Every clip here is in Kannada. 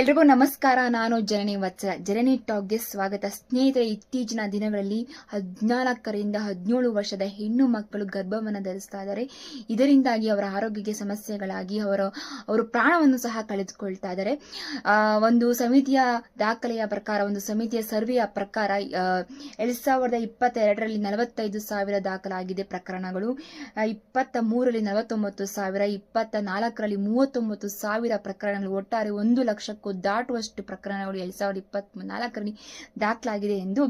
ಎಲ್ರಿಗೂ ನಮಸ್ಕಾರ, ನಾನು ಜನನಿ ವತ್ಸಲ ಜನನಿ ಟಾಕ್ಗೆ ಸ್ವಾಗತ. ಸ್ನೇಹಿತರೆ, ಇತ್ತೀಚಿನ ದಿನಗಳಲ್ಲಿ ಹದಿನಾಲ್ಕರಿಂದ ಹದಿನೇಳು ವರ್ಷದ ಹೆಣ್ಣು ಮಕ್ಕಳು ಗರ್ಭವನ್ನು ಧರಿಸ್ತಾ ಇದ್ದಾರೆ. ಇದರಿಂದಾಗಿ ಅವರ ಆರೋಗ್ಯಕ್ಕೆ ಸಮಸ್ಯೆಗಳಾಗಿ ಅವರ, ಅವರು ಪ್ರಾಣವನ್ನು ಸಹ ಕಳೆದುಕೊಳ್ತಾ ಇದ್ದಾರೆ. ಒಂದು ಸಮಿತಿಯ ದಾಖಲೆಯ ಪ್ರಕಾರ, ಒಂದು ಸಮಿತಿಯ ಸರ್ವೆಯ ಪ್ರಕಾರ ಎರಡ್ ಸಾವಿರದ ಇಪ್ಪತ್ತೆರಡರಲ್ಲಿ ನಲವತ್ತೈದು ಸಾವಿರ ದಾಖಲಾಗಿದೆ ಪ್ರಕರಣಗಳು. ಇಪ್ಪತ್ತ ಮೂರರಲ್ಲಿ ನಲವತ್ತೊಂಬತ್ತು ಸಾವಿರ ಇಪ್ಪತ್ತ ನಾಲ್ಕರಲ್ಲಿ ಮೂವತ್ತೊಂಬತ್ತು ಸಾವಿರ ಪ್ರಕರಣಗಳು. ಒಟ್ಟಾರೆ ಒಂದು ಲಕ್ಷಕ್ಕೂ ದಾಟುವಷ್ಟು ಪ್ರಕರಣಗಳು ಎರಡ್ ಸಾವಿರದ ಇಪ್ಪತ್ತ್ ನಾಲ್ಕರಲ್ಲಿ ದಾಖಲಾಗಿದೆ ಎಂದು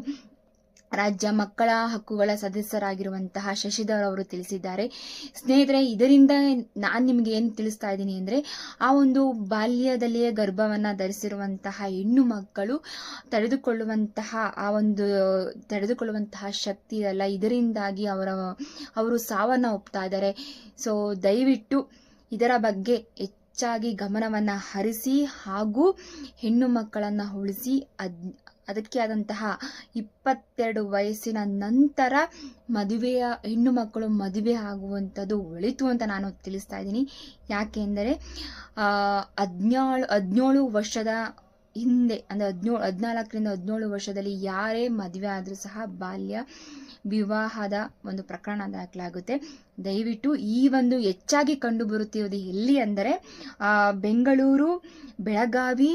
ರಾಜ್ಯ ಮಕ್ಕಳ ಹಕ್ಕುಗಳ ಸದಸ್ಯರಾಗಿರುವಂತಹ ಶಶಿಧರ್ ಅವರು ತಿಳಿಸಿದ್ದಾರೆ. ಸ್ನೇಹಿತರೆ, ಇದರಿಂದ ನಾನು ನಿಮಗೆ ಏನು ತಿಳಿಸ್ತಾ ಇದ್ದೀನಿ ಅಂದರೆ, ಆ ಒಂದು ಬಾಲ್ಯದಲ್ಲಿಯೇ ಗರ್ಭವನ್ನು ಧರಿಸಿರುವಂತಹ ಹೆಣ್ಣು ಮಕ್ಕಳು ತಡೆದುಕೊಳ್ಳುವಂತಹ, ಆ ಒಂದು ತಡೆದುಕೊಳ್ಳುವಂತಹ ಶಕ್ತಿ ಅಲ್ಲ ಇದರಿಂದಾಗಿ ಅವರ, ಅವರು ಸಾವನ್ನು ಒಪ್ತಾ ಇದ್ದಾರೆ. ಸೊ ದಯವಿಟ್ಟು ಇದರ ಬಗ್ಗೆ ಹೆಚ್ಚಾಗಿ ಗಮನವನ್ನು ಹರಿಸಿ ಹಾಗೂ ಹೆಣ್ಣು ಮಕ್ಕಳನ್ನು ಉಳಿಸಿ ಅದ್, ಅದಕ್ಕೆ ಆದಂತಹ ಇಪ್ಪತ್ತೆರಡು ವಯಸ್ಸಿನ ನಂತರ ಮದುವೆಯ, ಹೆಣ್ಣು ಮಕ್ಕಳು ಮದುವೆ ಆಗುವಂಥದ್ದು ಒಳಿತು ಅಂತ ನಾನು ತಿಳಿಸ್ತಾ ಇದ್ದೀನಿ. ಯಾಕೆಂದರೆ ಹದಿನೇಳು ಹದಿನೇಳು ವರ್ಷದ ಹಿಂದೆ, ಅಂದರೆ ಹದಿನೇಳು ಹದಿನಾಲ್ಕರಿಂದ ಹದಿನೇಳು ವರ್ಷದಲ್ಲಿ ಯಾರೇ ಮದುವೆ ಆದರೂ ಸಹ ಬಾಲ್ಯ ವಿವಾಹದ ಒಂದು ಪ್ರಕರಣ ದಾಖಲಾಗುತ್ತೆ. ದಯವಿಟ್ಟು ಈ ಒಂದು ಹೆಚ್ಚಾಗಿ ಕಂಡು ಬರುತ್ತಿರುವುದು ಎಲ್ಲಿ ಅಂದರೆ ಬೆಂಗಳೂರು ಬೆಳಗಾವಿ